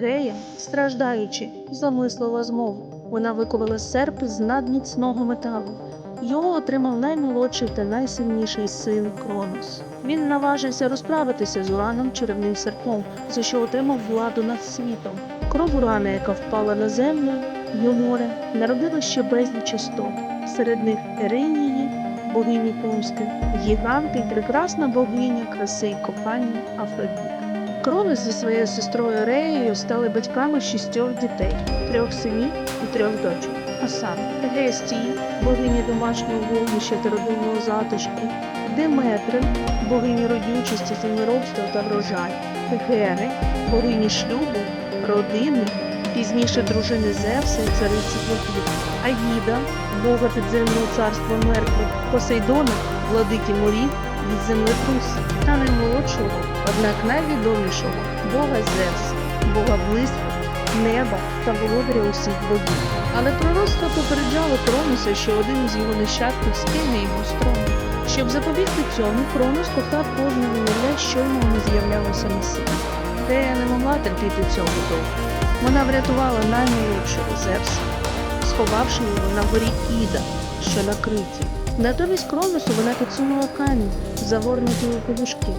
Гея, страждаючи, замислила змову. Вона виковала серп з надміцного металу. Його отримав наймолодший та найсильніший син Кронос. Він наважився розправитися з Ураном чарівним серпом, за що отримав владу над світом. Кров Урана, яка впала на землю, й море, народила ще безліч істот. Серед них Еринії, богині помсти, гіганти й прекрасна богиня краси й кохання Афродіта. Кронос зі своєю сестрою Реєю стали батьками шістьох дітей, трьох синів і трьох дочок. А саме Гестії, богині домашнього вогнища та родинного затишку, Деметри, богині родючості, землеробства та врожаю, Гери, богині шлюбу, родини, пізніше дружини Зевса і цариці вогню, Аїда, бога підземного царства мертвих, Посейдона, владики морів від землетрусів, та наймолодшого, однак найвідомішого бога Зевса, бога блиску, неба та володаря усіх богів. Але пророцтво попереджало Кроноса, що один з його нащадків скине його з трону. Щоб запобігти цьому, Кронос кохав кожного немовля, щойно воно з'являлося на світ. Тея не могла терпіти цього довго. Вона врятувала наймолодшого Зевса, сховавши його на горі Іда, що на Криті. Натомість Кроносу вона підсунула камінь, загорнутий у подушки,